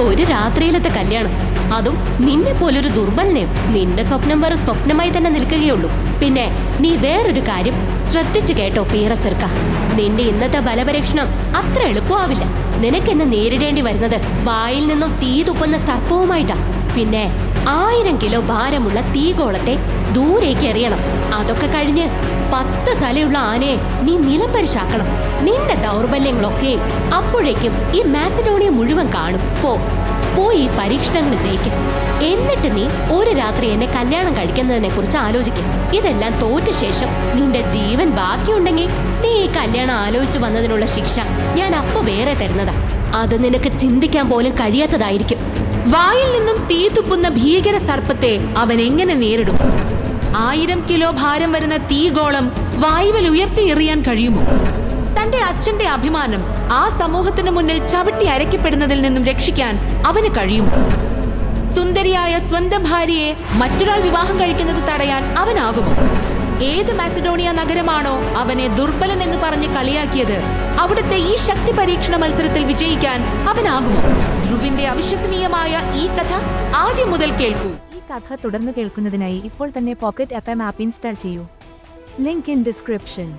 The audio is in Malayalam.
ഒരു രാത്രിയിലത്തെ കല്യാണം. അതും നിന്നെ പോലൊരു ദുർബലനെയും നിന്റെ സ്വപ്നം വെറും സ്വപ്നമായി തന്നെ നിൽക്കുകയുള്ളൂ. പിന്നെ നീ വേറൊരു കാര്യം ശ്രദ്ധിച്ചു കേട്ടോ പീറസെർക്ക നിന്റെ ഇന്നത്തെ ബലപരീക്ഷണം അത്ര എളുപ്പമാവില്ല. നിനക്കെന്ന് നേരിടേണ്ടി വരുന്നത് വായിൽ നിന്നും തീ തുപ്പുന്ന സർപ്പവുമായിട്ടാ. പിന്നെ ആയിരം കിലോ ഭാരമുള്ള തീഗോളത്തെ ദൂരേക്ക് എറിയണം. അതൊക്കെ കഴിഞ്ഞ് പത്ത് തലയുള്ള ആനയെ നീ നിലംപരിശാക്കണം. നിന്റെ ദൗർബല്യങ്ങളൊക്കെയും അപ്പോഴേക്കും ഈ മാത്തഡോണിയ മുഴുവൻ കാണും. പോ പോയി ഈ പരീക്ഷണങ്ങൾ ജയിക്കും. എന്നിട്ട് നീ ഒരു രാത്രി എന്നെ കല്യാണം കഴിക്കുന്നതിനെ കുറിച്ച് ആലോചിക്കും. ഇതെല്ലാം തോറ്റ ശേഷം നിന്റെ ജീവൻ ബാക്കിയുണ്ടെങ്കിൽ നീ ഈ കല്യാണം ആലോചിച്ചു വന്നതിനുള്ള ശിക്ഷ ഞാൻ അപ്പൊ വേറെ തരുന്നതാ. അത് നിനക്ക് ചിന്തിക്കാൻ പോലും കഴിയാത്തതായിരിക്കും. വായിൽ നിന്നും തീ തുപ്പുന്ന ഭീകര സർപ്പത്തെ അവൻ എങ്ങനെ നേരിടും? ആയിരം കിലോ ഭാരം വരുന്ന തീഗോളം വായുവിൽ ഉയർത്തി എറിയാൻ കഴിയുമോ? തന്റെ അച്ഛന്റെ അഭിമാനം ആ സമൂഹത്തിന് മുന്നിൽ ചവിട്ടി അരയ്ക്കപ്പെടുന്നതിൽ നിന്നും രക്ഷിക്കാൻ അവന് കഴിയുമോ? സുന്ദരിയായ സ്വന്തം ഭാര്യയെ മറ്റൊരാൾ വിവാഹം കഴിക്കുന്നത് തടയാൻ അവനാകുമോ? ഏത് മാസിഡോണിയ നഗരമാണോ അവനെ ദുർബലൻ എന്ന് പറഞ്ഞ് കളിയാക്കിയത്? അവിടുത്തെ ഈ ശക്തി പരീക്ഷണ മത്സരത്തിൽ വിജയിക്കാൻ അവനാകുമോ? ധ്രുവിന്റെ അവിശ്വസനീയമായ ഈ കഥ ആദ്യം മുതൽ കേൾക്കൂ. ഈ കഥ തുടർന്ന് കേൾക്കുന്നതിനായി ഇപ്പോൾ തന്നെ പോക്കറ്റ് എഫ് ആപ്പ് ഇൻസ്റ്റാൾ ചെയ്യൂ. Link in description.